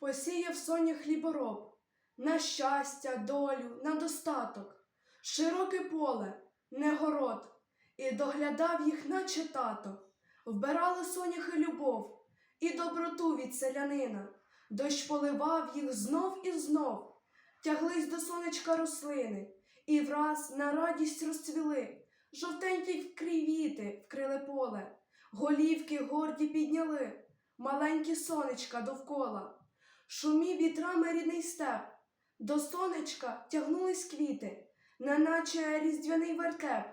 посіяв соня хлібороб, на щастя, долю, на достаток, широке поле, не город, і доглядав їх, наче тато. Вбирали соняхи любов і доброту від селянина, дощ поливав їх знов і знов, тяглись до сонечка рослини, і враз на радість розцвіли, жовтенькі квіти вкрили поле, голівки горді підняли, маленькі сонечка довкола. Шумів вітрами рідний степ, до сонечка тягнулись квіти, неначе різдвяний вертеп,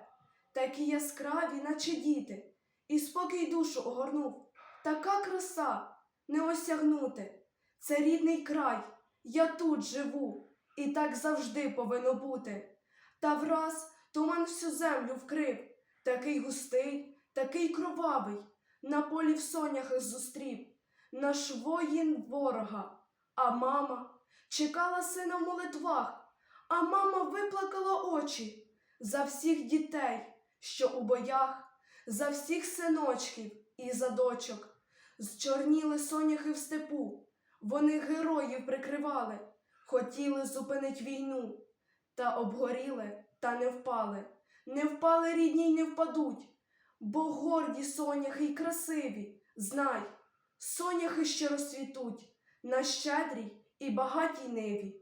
такі яскраві, наче діти, і спокій душу огорнув. Така краса не осягнути. Це рідний край, я тут живу, і так завжди повинно бути. Та враз туман всю землю вкрив, такий густий, такий кровавий, на полі в сонях зустрів, наш воїн ворога, а мама чекала сина в молитвах, а мама виплакала очі за всіх дітей, що у боях, за всіх синочків і за дочок. Зчорніли соняхи в степу, вони героїв прикривали, хотіли зупинить війну, та обгоріли, та не впали, не впали рідні й не впадуть, бо горді соняхи й красиві, знай, соняхи ще розцвітуть на щедрій і багатій ниві.